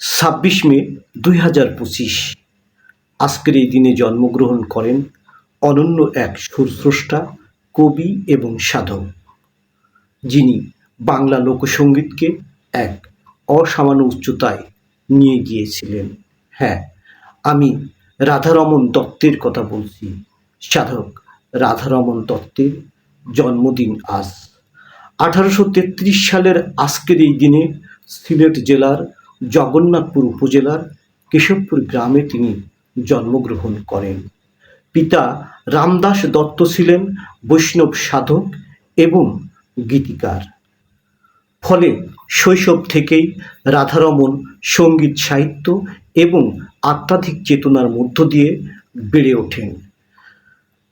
ছাব্বিশ মে দুই হাজার পঁচিশ। আজকের এই দিনে জন্মগ্রহণ করেন অনন্য এক সুরস্রষ্টা, কবি এবং সাধক, যিনি বাংলা লোকসঙ্গীতকে এক অসামান্য উচ্চতায় নিয়ে গিয়েছিলেন। হ্যাঁ আমি রাধারমণ দত্তের কথা বলছি। সাধক রাধারমণ দত্তের জন্মদিন আজ। আঠারোশো তেত্রিশ সালের আজকের এই দিনে সিলেট জেলার জগন্নাথপুর উপজেলার কেশবপুর গ্রামে তিনি জন্মগ্রহণ করেন। পিতা রামদাস দত্ত ছিলেন বৈষ্ণব সাধক এবং গীতিকার। ফলে শৈশব থেকেই রাধারমণ সংগীত, সাহিত্য এবং আধ্যাত্মিক চেতনার মধ্য দিয়ে বেড়ে ওঠেন।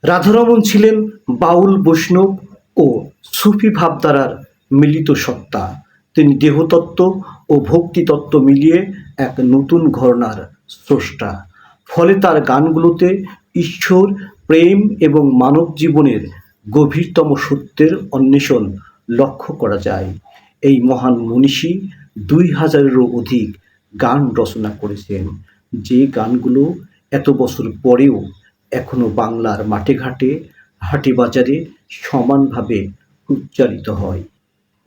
রাধারমণ ছিলেন বাউল, বৈষ্ণব ও সুফি ভাবধারার মিলিত সত্তা। তিনি দেহতত্ত্ব ও ভক্তিতত্ত্ব মিলিয়ে এক নতুন ঘরনার স্রষ্টা। ফলে তার গানগুলোতে ঈশ্বর, প্রেম এবং মানব জীবনের গভীরতম সত্যের অন্বেষণ লক্ষ্য করা যায়। এই মহান মনীষী দুই হাজারেরও অধিক গান রচনা করেছেন। যে গানগুলো এত বছর পরেও এখনও বাংলার মাঠে ঘাটে, হাটে বাজারে সমানভাবে উচ্চারিত হয়।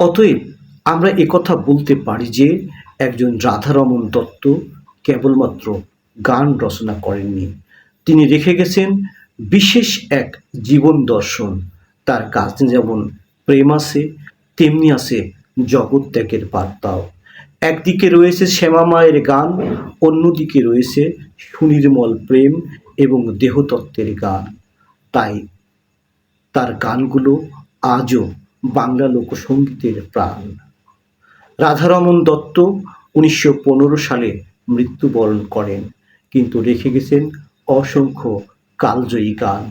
অতএব আমরা একথা বলতে পারি যে একজন রাধারমণ দত্ত কেবলমাত্র গান রচনা করেননি। তিনি রেখে গেছেন বিশেষ এক জীবন দর্শন। তার কাজ যেমন প্রেম আছে, তেমনি আছে জগৎ ত্যাগের বার্তাও। একদিকে রয়েছে শ্যামা মায়ের গান, অন্যদিকে রয়েছে সুনির্মল প্রেম এবং দেহতত্ত্বের গান। তাই তার গানগুলো আজও বাংলা লোকসঙ্গীতের প্রাণ। রাধারমণ দত্ত উনিশশো পনেরো সালে মৃত্যুবরণ করেন, কিন্তু রেখে গেছেন অসংখ্য কালজয়ী গান।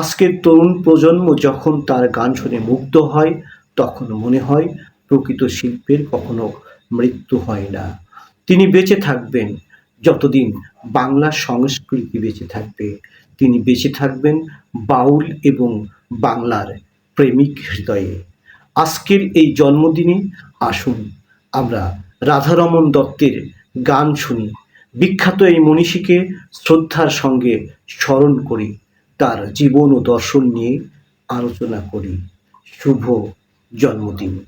আজকের তরুণ প্রজন্ম যখন তার গান শুনে মুগ্ধ হয়, তখন মনে হয় প্রকৃত শিল্পের কখনো মৃত্যু হয় না। তিনি বেঁচে থাকবেন, যতদিন বাংলা সংস্কৃতি বেঁচে থাকবে। তিনি বেঁচে থাকবেন বাউল এবং বাংলার প্রেমিক হৃদয়ে। আজকের এই জন্মদিনে আসুন আমরা রাধারমন দত্তের গান শুনি। বিখ্যাত এই মনীষীকে শ্রদ্ধার সঙ্গে স্মরণ করি, তার জীবন ও দর্শন নিয়ে আলোচনা করি। শুভ জন্মদিন।